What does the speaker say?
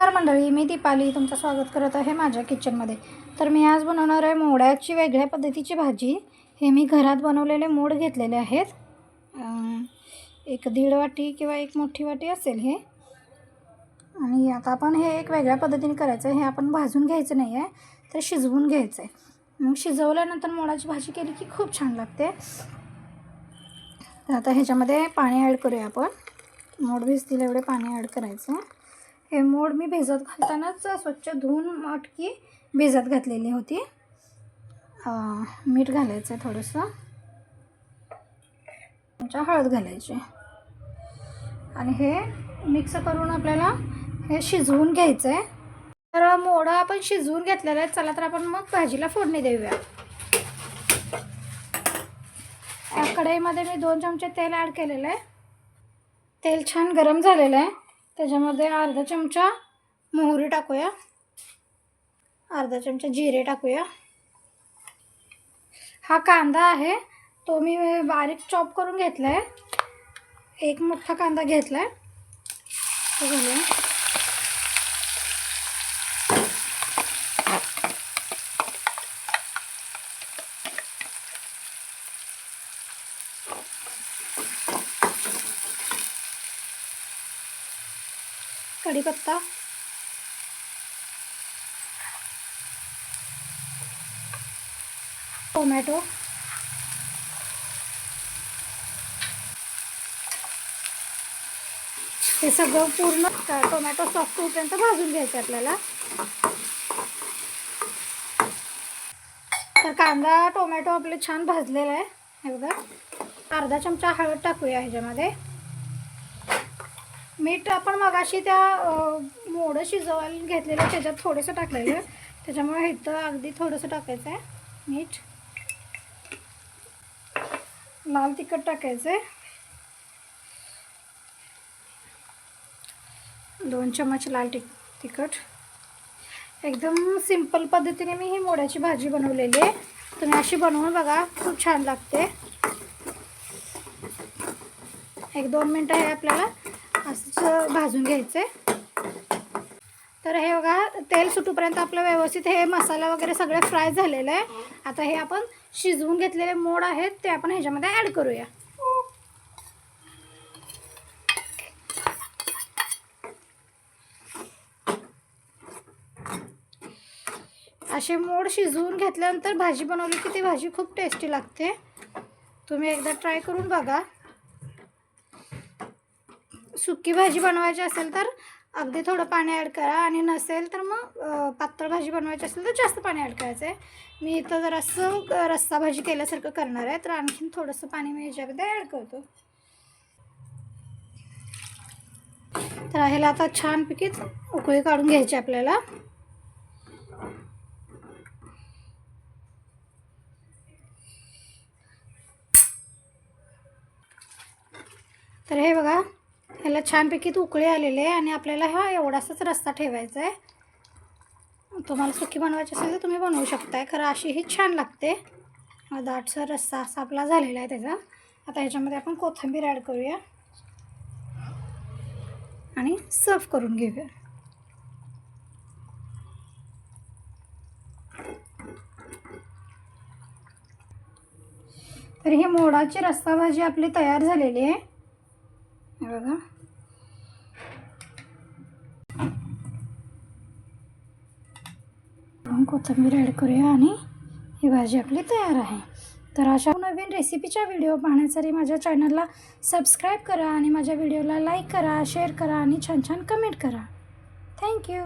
नमस्कार मंडळी मी दीपाली तुमचं स्वागत करत आहे माझ्या किचनमध्ये. तर मी आज बनवणार आहे मोड्याची वेगळ्या पद्धतीची भाजी. हे मी घरात बनवलेले मोड घेतलेले आहेत. एक दीड वाटी किंवा एक मोठी वाटी असेल हे. आणि आता आपण हे एक वेगळ्या पद्धतीने करायचं आहे. हे आपण भाजून घ्यायचं नाही आहे तर शिजवून घ्यायचं आहे. मग शिजवल्यानंतर मोडाची भाजी केली की खूप छान लागते. आता ह्याच्यामध्ये पाणी ॲड करूया आपण. मोड भिजतील एवढे पाणी ॲड करायचं. हे मोड मी भिजत घालतानाच स्वच्छ धुवून मटकी भिजत घातलेली होती. मीठ घालायचं आहे थोडंसं हळद घालायची. आणि हे मिक्स करून आपल्याला हे शिजवून घ्यायचं आहे तर मोडा आपण शिजवून घेतलेला आहे. चला तर आपण मग भाजीला फोडणी देऊया. या कढईमध्ये मी दोन चमचे तेल ॲड केलेलं आहे. तेल छान गरम झालेलं आहे. त्याच्यामध्ये अर्धा चमचा मोहरी टाकूया. अर्धा चमचा जिरे टाकूया. हा कांदा आहे तो मी बारीक चॉप करून घेतला आहे एक मोठा कांदा घेतला आहे कढीपत्ता टोमॅटो. हे सगळं पूर्ण टोमॅटो सॉफ्ट होईपर्यंत भाजून घ्यायचं आपल्याला. तर कांदा टोमॅटो आपले छान भाजलेला आहे. हे बघा अर्धा चमचा हळद टाकूया ह्याच्यामध्ये. मीठ आपण मगाशी त्या मोडं शिजवायला घेतलेलं त्याच्यात थोडंसं टाकलेलं त्याच्यामुळे इथं अगदी थोडंसं टाकायचं आहे. मीठ. लाल तिखट टाकायचं आहे. दोन चमच लाल टिक तिखट. एकदम सिंपल पद्धतीने मी ही मोड्याची भाजी बनवलेली आहे. तुम्ही अशी बनवून बघा खूप छान लागते. एक दोन मिनटं हे आपल्याला. असंच भाजून घ्यायचं आहे तर हे बघा तेल सुटूपर्यंत आपलं व्यवस्थित हे मसाला वगैरे सगळे फ्राय झालेलं आहे. आता हे आपण शिजवून घेतलेले मोड आहेत ते आपण ह्याच्यामध्ये ॲड करूया. असे मोड शिजवून घेतल्यानंतर भाजी बनवली की ती भाजी खूप टेस्टी लागते. तुम्ही एकदा ट्राय करून बघा. सुकी भाजी बनवायची असेल तर अगदी थोडं पाणी ॲड करा. आणि नसेल तर मग पातळ भाजी बनवायची असेल तर जास्त पाणी ॲड करायचं आहे मी इथं जरासं रस्सा भाजी केल्यासारखं करणार आहे. तर आणखीन थोडंसं पाणी मी ह्याच्यामध्ये ॲड करतो. तर ह्याला आता छानपैकी उकळी काढून घ्यायची आपल्याला. तर हे बघा ह्याला छानपैकी उकळे आलेले आहे आणि आपल्याला हा एवढासाच रस्ता ठेवायचा आहे. तुम्हाला सुकी बनवायची असेल तर तुम्ही बनवू शकताय. खरं अशी ही छान लागते. दाटसर रस्सा असा आपला झालेला आहे त्याचा. आता ह्याच्यामध्ये आपण कोथिंबीर ॲड करूया. आणि सर्व करून घेऊया. तर ही मोडाची रस्सा भाजी आपली तयार झालेली आहे. हे बघा. आपण कोथिंबीर ॲड करूया आणि ही भाजी आपली तयार आहे. तर अशा नवीन रेसिपीच्या व्हिडिओ पाहण्यासाठी माझ्या चॅनलला सबस्क्राईब करा आणि माझ्या व्हिडिओला लाईक करा शेअर करा आणि छान छान कमेंट करा. थँक्यू